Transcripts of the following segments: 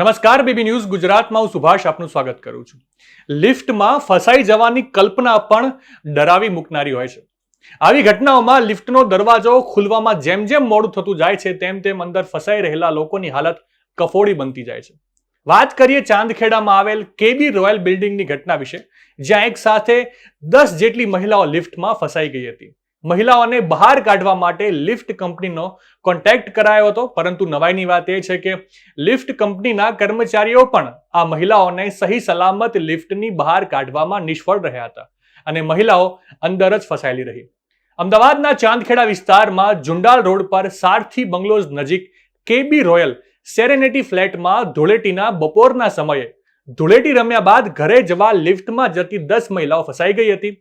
નમસ્કાર, BB news ગુજરાતમાં હું સુભાષ આપનું સ્વાગત કરું છું. લિફ્ટમાં ફસાઈ જવાની કલ્પના પણ ડરાવી મૂકનારી હોય છે. આવી ઘટનાઓમાં લિફ્ટનો દરવાજો ખુલવામાં જેમ જેમ મોડું થતું જાય છે, તેમ તેમ અંદર ફસાઈ રહેલા લોકોની હાલત કફોડી બનતી જાય છે. વાત કરીએ ચાંદખેડામાં આવેલ કેબી રોયલ બિલ્ડિંગની ઘટના વિશે, જ્યાં એક સાથે દસ જેટલી મહિલાઓ લિફ્ટમાં ફસાઈ ગઈ હતી. મહિલાઓને બહાર કાઢવા માટે લિફ્ટ કંપનીનો કોન્ટેક્ટ કરાયો હતો. પરંતુ નવાઈની વાત એ છે કે લિફ્ટ કંપનીના કર્મચારીઓ પણ આ મહિલાઓને સહી સલામત લિફ્ટની બહાર કાઢવામાં નિષ્ફળ રહ્યા હતા અને મહિલાઓ અંદર જ ફસાયેલી રહી. અમદાવાદના ચાંદખેડા વિસ્તારમાં જુંડાલ રોડ પર સારથી બંગલોઝ નજીક કેબી રોયલ સેરેનેટી ફ્લેટમાં ધૂળેટીના બપોરના સમયે ધૂળેટી રમ્યા બાદ ઘરે જવા લિફ્ટમાં જતી દસ મહિલાઓ ફસાઈ ગઈ હતી.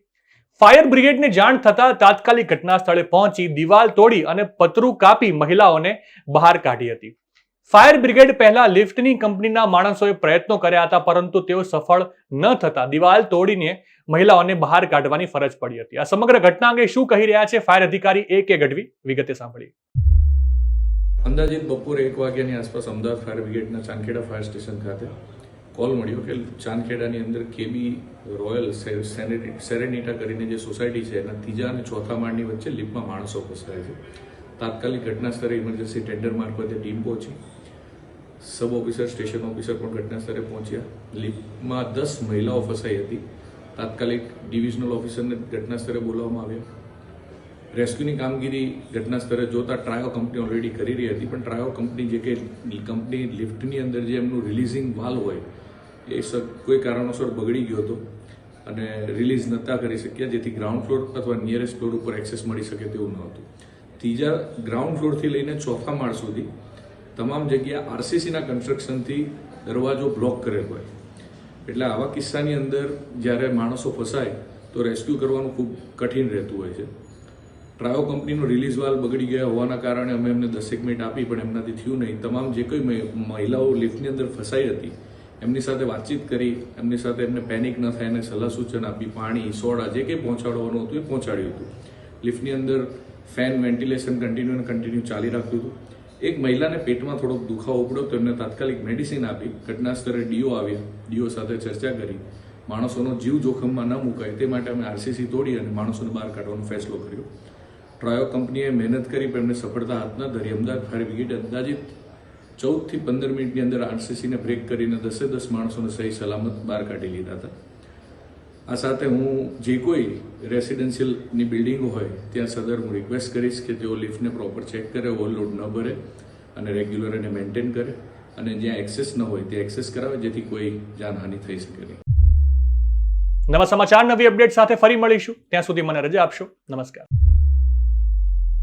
ફાયર બ્રિગેડને જાણ થતાં તાત્કાલિક ઘટના સ્થળે પહોંચી દિવાલ તોડી અને પતરું કાપી મહિલાઓને બહાર કાઢી હતી. ફાયર બ્રિગેડ પહેલા લિફ્ટની કંપનીના માણસોએ પ્રયત્નો કર્યા હતા, પરંતુ તેઓ સફળ ન થતા દિવાલ તોડીને મહિલાઓને બહાર કાઢવાની ફરજ પડી હતી. આ સમગ્ર ઘટના અંગે શું કહી રહ્યા છે ફાયર અધિકારી એ કે ગઢવી? વિગતે સાંભળી અંદાજિત બપોરે એક વાગ્યાની આસપાસ અમદાવાદ ફાયર બ્રિગેડના ચાંખેડા ફાયર સ્ટેશન ખાતે કોલ મળ્યો કે ચાંદખેડાની અંદર કેબી રોયલ સેરેનિટા કરીને જે સોસાયટી છે, એના ત્રીજા અને ચોથા માળની વચ્ચે લિફ્ટમાં માણસો ફસાયા છે. તાત્કાલિક ઘટના સ્થળે ઇમરજન્સી ટેન્ડર મારફતે ટીમ પહોંચી. સબ ઓફિસર સ્ટેશન ઓફિસર પણ ઘટના સ્થળે પહોંચ્યા. લિફ્ટમાં દસ મહિલાઓ ફસાઈ હતી. તાત્કાલિક ડિવિઝનલ ઓફિસરને ઘટના સ્થળે બોલાવવામાં આવ્યા. રેસ્ક્યુની કામગીરી ઘટના સ્થળે જોતા ટ્રાયો કંપની ઓલરેડી કરી રહી હતી. પણ ટ્રાયો કંપની જે કે કંપની લિફ્ટની અંદર જે એમનું રિલીઝિંગ વાલ હોય, એ કોઈ કારણોસર બગડી ગયો હતો અને રિલીઝ નહોતા કરી શક્યા, જેથી ગ્રાઉન્ડ ફ્લોર અથવા નિયરેસ્ટ ફ્લોર ઉપર એક્સેસ મળી શકે તેવું ન હતું. ત્રીજા ગ્રાઉન્ડ ફ્લોરથી લઈને ચોથા માળ સુધી તમામ જગ્યા આરસીસીના કન્સ્ટ્રક્શનથી દરવાજો બ્લોક કરેલ હોય. એટલે આવા કિસ્સાની અંદર જ્યારે માણસો ફસાય, તો રેસ્ક્યુ કરવાનું ખૂબ કઠિન રહેતું હોય છે. ટ્રાયો કંપનીનો રિલીઝ વાલ બગડી ગયા હોવાના કારણે અમે એમને દસેક મિનિટ આપી, પણ એમનાથી થયું નહીં. તમામ જે કોઈ મહિ- મહિલાઓ લિફ્ટની અંદર ફસાઈ હતી, એમની સાથે વાતચીત કરી, એમની સાથે એમને પેનિક ન થાય, એને સલાહ સૂચન આપી, પાણી, સોડા, જે કંઈ પહોંચાડવાનું હતું એ પહોંચાડ્યું હતું. લિફ્ટની અંદર ફેન વેન્ટિલેશન કન્ટિન્યુ અને કન્ટિન્યુ ચાલી રાખ્યું હતું. એક મહિલાને પેટમાં થોડોક દુખાવો પડ્યો તો એમને તાત્કાલિક મેડિસિન આપી, ઘટના સ્થળે ડીઓ આવ્યા. ડીઓ સાથે ચર્ચા કરી. માણસોનો જીવ જોખમમાં ન મુકાય, તે માટે અમે આરસીસી તોડી અને માણસોને બહાર કાઢવાનો ફેસલો કર્યો. ટ્રાયો કંપનીએ મહેનત કરી પણ એમને સફળતા હાથ ન ધરી અમદાવાદ ફાયર બ્રિગેડ અંદાજિત ચૌદથી પંદર મિનિટની અંદર આરસીસીને બ્રેક કરીને દસે દસ માણસોને સહી સલામત બહાર કાઢી લીધા હતા. આ સાથે હું જે કોઈ રેસિડેન્શિયલની બિલ્ડિંગો હોય ત્યાં સદર હું રિક્વેસ્ટ કરીશ કે તેઓ લિફ્ટને પ્રોપર ચેક કરે ઓવરલોડ ન ભરે અને રેગ્યુલર એને મેન્ટેન કરે અને જ્યાં એક્સેસ ન હોય ત્યાં એક્સેસ કરાવે જેથી કોઈ જાનહાનિ થઈ શકે નહીં. નવા સમાચાર, નવી અપડેટ સાથે ફરી મળીશું. ત્યાં સુધી મને રજા આપશો. નમસ્કાર.